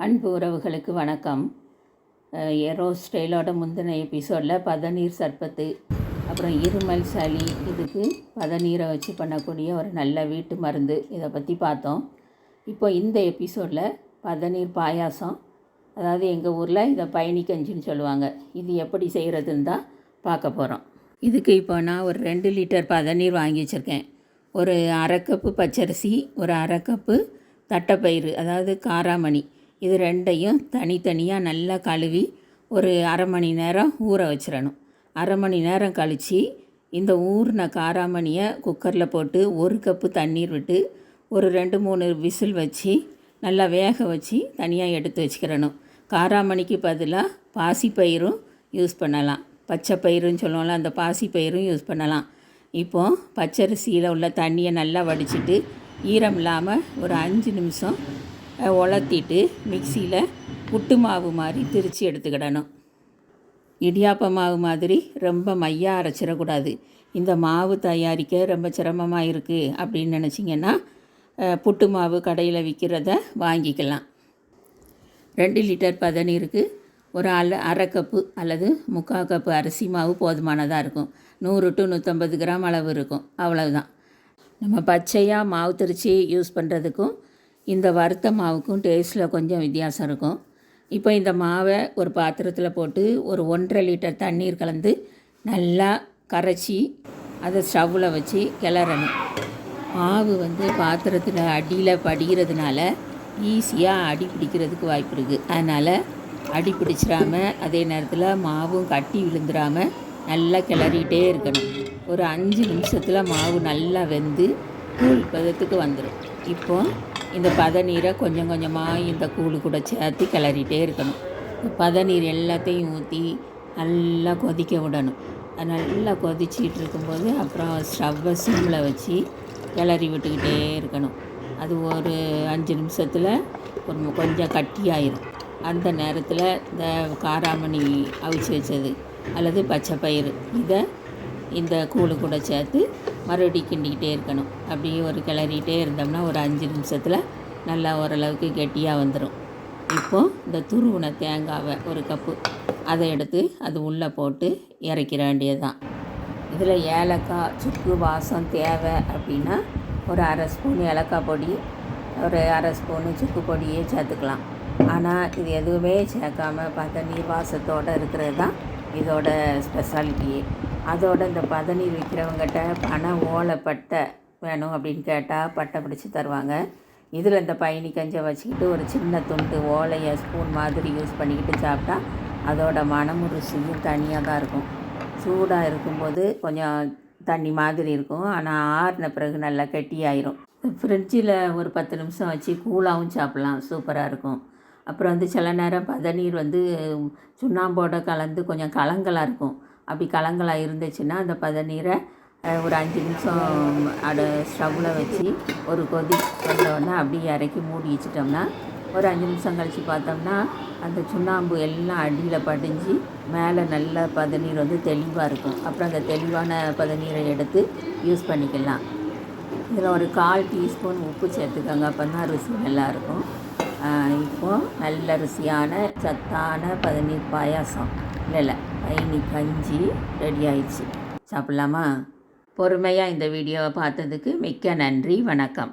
அன்பு உறவுகளுக்கு வணக்கம். அஹ் ஸ்டைலோட முந்தின எபிசோடில் பதநீர் சர்பத்து அப்புறம் இருமல் சளி இதுக்கு பதநீரை வச்சு பண்ணக்கூடிய ஒரு நல்ல வீட்டு மருந்து இதை பற்றி பார்த்தோம். இப்போ இந்த எபிசோடில் பதநீர் பாயாசம் அதாவது எங்கள் ஊரில் இதை பயணி கஞ்சின்னு சொல்லுவாங்க. இது எப்படி செய்கிறதுன்னு தான் பார்க்க போகிறோம் இதுக்கு இப்போ நான் ஒரு ரெண்டு லிட்டர் பதநீர் வாங்கி வச்சுருக்கேன். ஒரு அரை கப்பு பச்சரிசி ஒரு அரை கப்பு தட்டைப்பயிறு அதாவது காராமணி. இது ரெண்டையும் தனித்தனியாக நல்லா கழுவி ஒரு அரை மணி நேரம் ஊற வச்சிடணும் அரை மணி நேரம் கழித்து இந்த ஊறின காராமணியை குக்கரில் போட்டு ஒரு கப்பு தண்ணீர் விட்டு ஒரு ரெண்டு மூணு விசில் வச்சு நல்லா வேக வச்சு தனியாக எடுத்து வச்சுக்கிறணும். காராமணிக்கு பதிலாக பாசிப்பயிரும் யூஸ் பண்ணலாம். பச்சை பயிறுன்னு சொல்லுவோம்ல அந்த பாசிப்பயிரும் யூஸ் பண்ணலாம். இப்போ பச்சரிசியில் உள்ள தண்ணியை நல்லா வடிச்சிட்டு ஈரம் இல்லாமல் ஒரு அஞ்சு நிமிஷம் உலர்த்திட்டு மிக்சியில் புட்டு மாவு மாதிரி திரித்து எடுத்துக்கிடணும். இடியாப்ப மாவு மாதிரி ரொம்ப மையாக அரைச்சிடக்கூடாது. இந்த மாவு தயாரிக்க ரொம்ப சிரமமாக இருக்குது அப்படின்னு நினச்சிங்கன்னா புட்டு மாவு கடையில் விற்கிறத வாங்கிக்கலாம். ரெண்டு லிட்டர் பதநீருக்கு ஒரு அல அரை கப்பு அல்லது முக்கால் கப்பு அரிசி மாவு போதுமானதாக இருக்கும். நூறு டு நூற்றம்பது கிராம் அளவு இருக்கும். அவ்வளவுதான். நம்ம பச்சையாக மாவு திருச்சி யூஸ் பண்ணுறதுக்கும் இந்த வறுத்த மாவுக்கும் டேஸ்ட்டில் கொஞ்சம் வித்தியாசம் இருக்கும். இப்போ இந்த மாவை ஒரு பாத்திரத்தில் போட்டு ஒரு ஒன்றரை லிட்டர் தண்ணீர் கலந்து நல்லா கரைச்சி அதை ஸ்டவ்வில் வச்சு கிளறணும். மாவு வந்து பாத்திரத்தில் அடியில் படிகிறதுனால ஈஸியாக அடி பிடிக்கிறதுக்கு வாய்ப்பு இருக்குது அதனால் அடி பிடிச்சிடாம அதே நேரத்தில் மாவும் கட்டி விழுந்துடாமல் நல்லா கிளறிக்கிட்டே இருக்கணும். ஒரு அஞ்சு நிமிஷத்தில் மாவு நல்லா வெந்து கூழ் பதத்துக்கு வந்துடும் இப்போது இந்த பதநீரை கொஞ்சம் கொஞ்சமாக இந்த கூழ் கூட சேர்த்து கிளறிட்டே இருக்கணும். இந்த பதநீர் எல்லாத்தையும் ஊற்றி நல்லா கொதிக்க விடணும். அது நல்லா கொதிச்சிட்டு இருக்கும்போது அப்புறம் ஸ்டவ்வை சிம்மில் வச்சு கிளறி விட்டுக்கிட்டே இருக்கணும். அது ஒரு அஞ்சு நிமிஷத்தில் ஒரு கொஞ்சம் கட்டியாயிரும். அந்த நேரத்தில் இந்த காராமணி அவிச்சு வச்சது அல்லது பச்சை பயிறு. இதை இந்த கூழு கூட சேர்த்து மறுபடியும் கிண்டிக்கிட்டே இருக்கணும். அப்படியே ஒரு கிளறிட்டே இருந்தோம்னா ஒரு அஞ்சு நிமிஷத்தில் நல்லா ஓரளவுக்கு கெட்டியாக வந்துடும் இப்போது இந்த துருவின தேங்காவை ஒரு கப்பு அதை எடுத்து அது உள்ளே போட்டு இறக்கிற வேண்டியது தான் இதில் ஏலக்காய் சுக்கு வாசம் தேவை அப்படின்னா ஒரு அரை ஸ்பூன் ஏலக்காய் பொடி ஒரு அரை ஸ்பூனு சுக்கு பொடியே சேர்த்துக்கலாம். ஆனால் இது எதுவுமே சேர்க்காம நீர் வாசத்தோடு இருக்கிறது தான் இதோட ஸ்பெஷாலிட்டியே அதோட இந்த பதநீர் விற்கிறவங்ககிட்ட பனை ஓலைப்பட்டை வேணும் அப்படின்னு கேட்டால் பட்டை பிடிச்சி தருவாங்க. இதில் இந்த பயணி கஞ்சை வச்சுக்கிட்டு ஒரு சின்ன துண்டு ஓலையை ஸ்பூன் மாதிரி யூஸ் பண்ணிக்கிட்டு சாப்பிட்டா அதோட மனமும் ருசியும் தனியாக தான் இருக்கும். சூடாக இருக்கும்போது கொஞ்சம் தண்ணி மாதிரி இருக்கும். ஆனால் ஆறின பிறகு நல்லா கெட்டியாயிரும். ஃப்ரிட்ஜில் ஒரு பத்து நிமிஷம் வச்சு கூலாகவும் சாப்பிட்லாம். சூப்பராக இருக்கும். அப்புறம் வந்து சில நேரம் பதநீர் வந்து சுண்ணாம்போட கலந்து கொஞ்சம் கலங்கலாக இருக்கும். அப்படி கலங்கலாக இருந்துச்சுன்னா அந்த பதநீரை ஒரு அஞ்சு நிமிஷம் அட ஸ்டவ்வில் வச்சு ஒரு கொதி வந்தோடனே அப்படியே இறக்கி மூடி வச்சிட்டோம்னா ஒரு அஞ்சு நிமிஷம் கழித்து பார்த்தோம்னா அந்த சுண்ணாம்பு எல்லாம் அடியில் படிஞ்சு மேலே நல்ல பதநீர் வந்து தெளிவாக இருக்கும். அப்புறம் அந்த தெளிவான பதநீரை எடுத்து யூஸ் பண்ணிக்கலாம். இதில் ஒரு கால் டீஸ்பூன் உப்பு சேர்த்துக்கோங்க. அப்போ தான் ருசி நல்லாயிருக்கும் இப்போது நல்ல ருசியான சத்தான பதநீர் பாயாசம். இல்லை இல்லை பயணி கஞ்சி ரெடி ஆயிடுச்சு. சாப்பிட்லாமா? பொறுமையாக இந்த வீடியோவை பார்த்ததுக்கு மிக்க நன்றி. வணக்கம்.